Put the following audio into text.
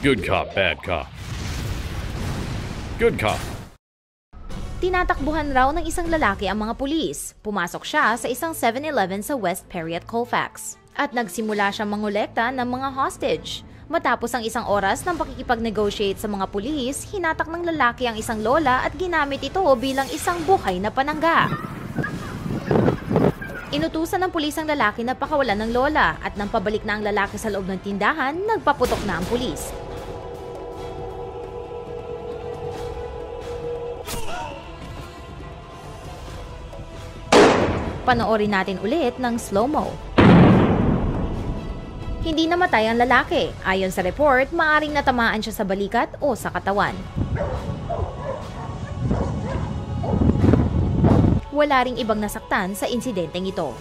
Good cop, bad cop. Good cop. Tinatakbuhan raw ng isang lalaki ang mga pulis. Pumasok siya sa isang 7-Eleven sa West Perry at Colfax. At nagsimula siyang mangolekta ng mga hostage. Matapos ang isang oras ng pakikipag-negotiate sa mga pulis, hinatak ng lalaki ang isang lola at ginamit ito bilang isang buhay na panangga. Inutusan ng pulis ang lalaki na pakawalan ng lola at nang pabalik na ang lalaki sa loob ng tindahan, nagpaputok na ang pulis. Panoorin natin ulit ng slow-mo. Hindi namatay ang lalaki. Ayon sa report, maaring natamaan siya sa balikat o sa katawan. Wala ring ibang nasaktan sa insidenteng ito.